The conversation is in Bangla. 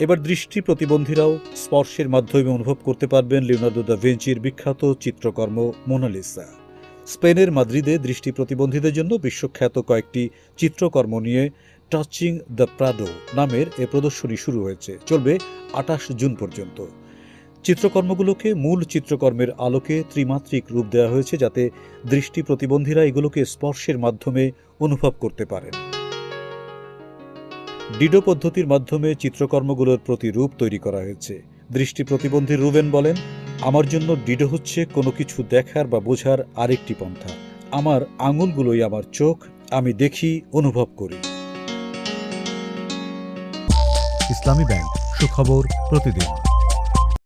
এবার দৃষ্টি প্রতিবন্ধীরাও স্পর্শের মাধ্যমে অনুভব করতে পারবেন লিওনার্দো দা ভিঞ্চির বিখ্যাত চিত্রকর্ম মোনালিসা। স্পেনের মাদ্রিদে দৃষ্টি প্রতিবন্ধীদের জন্য বিশ্বখ্যাত কয়েকটি চিত্রকর্ম নিয়ে টাচিং দ্য প্রাডো নামের এ প্রদর্শনী শুরু হয়েছে। চলবে আটাশ জুন পর্যন্ত। চিত্রকর্মগুলোকে মূল চিত্রকর্মের আলোকে ত্রিমাত্রিক রূপ দেওয়া হয়েছে যাতে দৃষ্টি প্রতিবন্ধীরা এগুলোকে স্পর্শের মাধ্যমে অনুভব করতে পারেন। ডিডো পদ্ধতির মাধ্যমে চিত্রকর্মগুলোর প্রতি রূপ তৈরি করা হয়েছে। দৃষ্টি প্রতিবন্ধী রুবেন বলেন, আমার জন্য ডিডো হচ্ছে কোনো কিছু দেখার বা বোঝার আরেকটি পন্থা। আমার আঙুলগুলোই আমার চোখ, আমি দেখি, অনুভব করি। ইসলামী ব্যাংক, সুখবর প্রতিদিন।